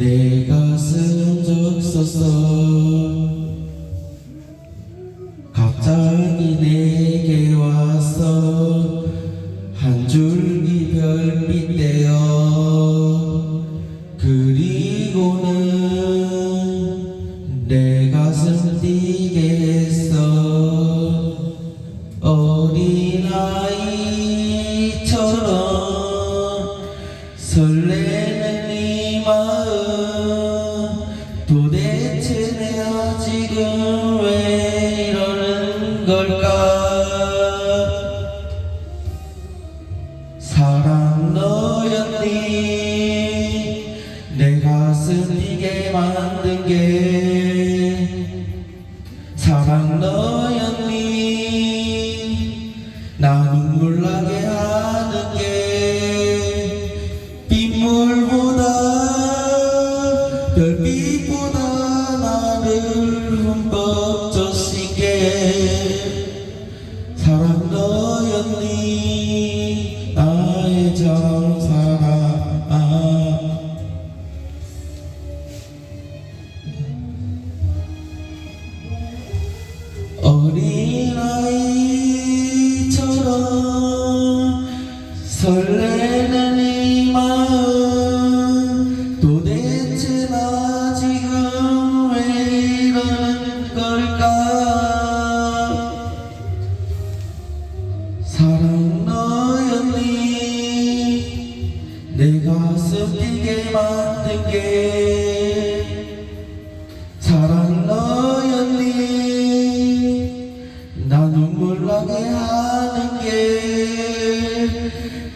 내 가슴 적서서 갑자기 내게 와서 한 줄기 별빛 되어 그리고는 내 가슴 뛰게 했어. 어린아이처럼 설레는 이마 걸까? 사랑 너였니? 내 가슴 뛰게 만든 게 사랑 너였니? 나 눈물 나 만든 게 사랑 너였니? 나 눈물 나게 하는 게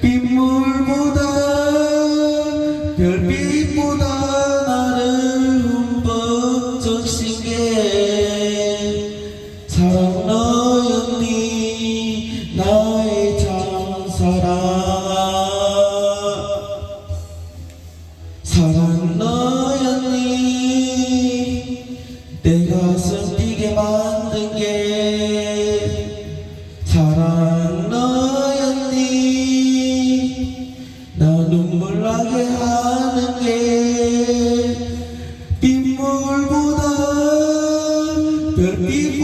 빗물보다 별빛보다 나를 흠뻑 적신 게 사랑 너였니? 나의 사랑 너였니? 내 가슴 뛰게 만든 게 사랑 너였니? 나 눈물 나게 하는 게 빗물보다 별빛